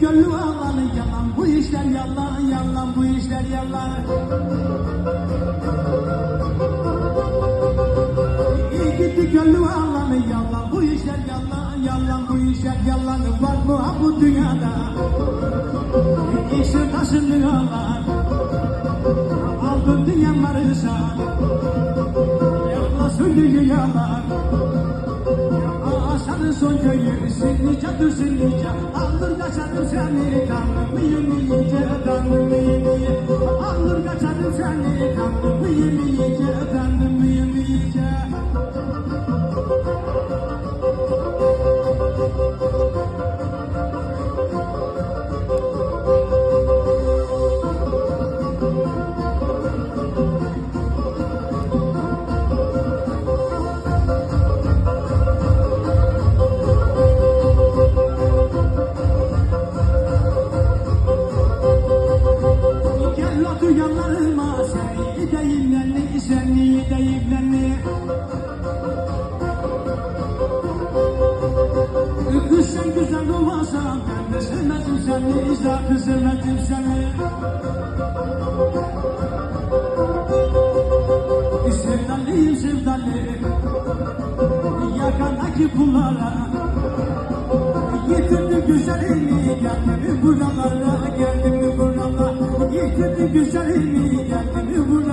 Gönlü gönlü ağlanın yalan Bu işler yalan yalan bu işler yalan. İyi gitti gönlü ağlanın yalan Bu işler yalan yalan bu işler yalan. Var mı ha bu dünyada? İşi taşın dünyalar Aldın dünya marısa Yaklaşın dünyalar yalan Aşağı son köyü sinlice dur sinlice Alır kaçarım seni tanrım iyice tanrım iyice Alır kaçarım seni tanrım iyice Otur yanlarıma seni deyim nenni seni deyim nenni Kız sen güzel olmasan ben de sevmezdim seni Zaten sevmezdim seni. Sevdalıyım sevdalı Yakandaki pullara. Getirdi güzelliğini buralara Geldi mi buralara Getirdi